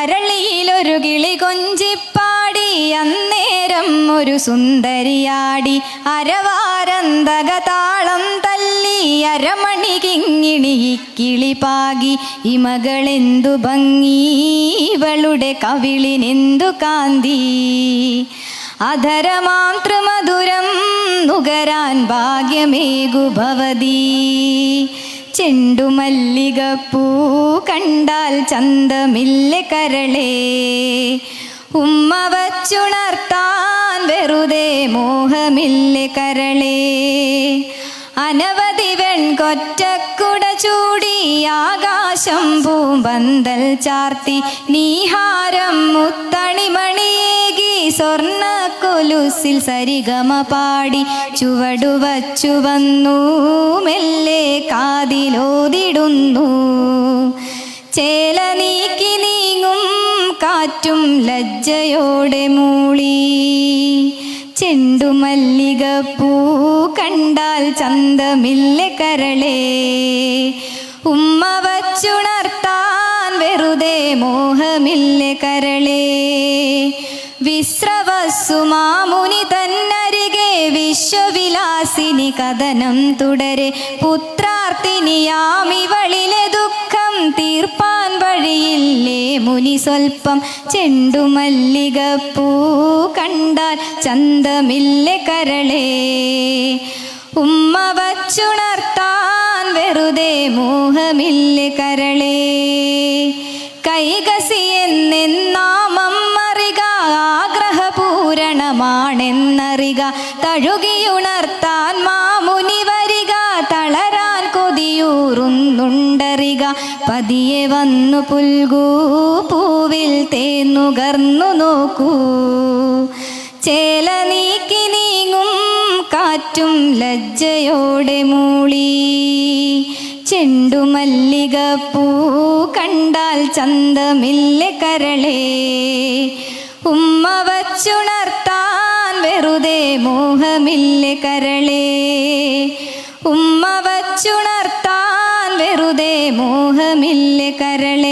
അരളിയിലൊരു കിളി കൊഞ്ചിപ്പാടി അന്നേരം ഒരു സുന്ദരിയാടി. അരവാരന്തകതാളം തല്ലി അരമണി കിങ്ങിണി കിളി പാകി. ഇമകളെന്തു ഭംഗി ഇവളുടെ കവിളിനെന്തു കാന്തി. അധരമാം ത്രിമധുരം നുകരാൻ ഭാഗ്യമേകു ഭവതി ചെണ്ടുമല്ലികപ്പൂ കണ്ടാൽ ചന്തമില്ല കരളേ. ഉമ്മ വച്ചുണർത്താൻ വെറുതെ മോഹമില്ല കരളേ. അനവധി വെൺകൊറ്റക്കുട ചൂടി ആകാശം പൂമ്പന്തൽ ചാർത്തി നീഹാരം മുത്തണിമണിയേകി സ്വർണ കൊലുസിൽ സരിഗമ പാടി ചുവടുവച്ചു വന്നു. മെല്ലെ കാതിലോതിടുന്നു. ചേല നീക്കി നീങ്ങും കാറ്റും ലജ്ജയോടെ മൂളി. ചെണ്ടുമല്ലികപ്പൂ കണ്ടാൽ ചന്തമില്ല കരളേ. ഉമ്മ വച്ചുണർത്താൻ വെറുതെ മോഹമില്ല കരളേ. വിശ്രവസുമാമുനി തന്നരികെ വിശ്വവിലാസിനി കഥനം തുടരെ. പുത്രാർത്ഥിനിയാമിവളിലെ ദുഃഖം തീർപ്പാൻ വഴിയില്ലേ മുനി സ്വൽപ്പം. ചെണ്ടുമല്ലികപ്പൂ കണ്ടാൽ ചന്തമില്ല കരളേ. ഉമ്മ വച്ചുണർത്താൻ ആഗ്രഹപൂരണമാണെന്നറിക തഴുകിയുണർത്താൻ മാമുനി വരിക. തളരാൻ കൊതിയൂറുന്നുണ്ടറിക. പതിയെ വന്നു പുൽകൂ പൂവിൽ തേന്നുകർന്നു നോക്കൂ. ചേല നീക്കി നീങ്ങും കാറ്റും ലജ്ജയോടെ മൂളി. ചെണ്ടുമല്ലികപ്പൂ കണ്ടാൽ ചന്തമില്ല ഉമ്മ വച്ചുണർത്താൻ വെറുതെ മോഹമില്ലേ കരളേ. ഉമ്മ വച്ചുണർത്താൻ വെറുതെ മോഹമില്ലേ കരളേ.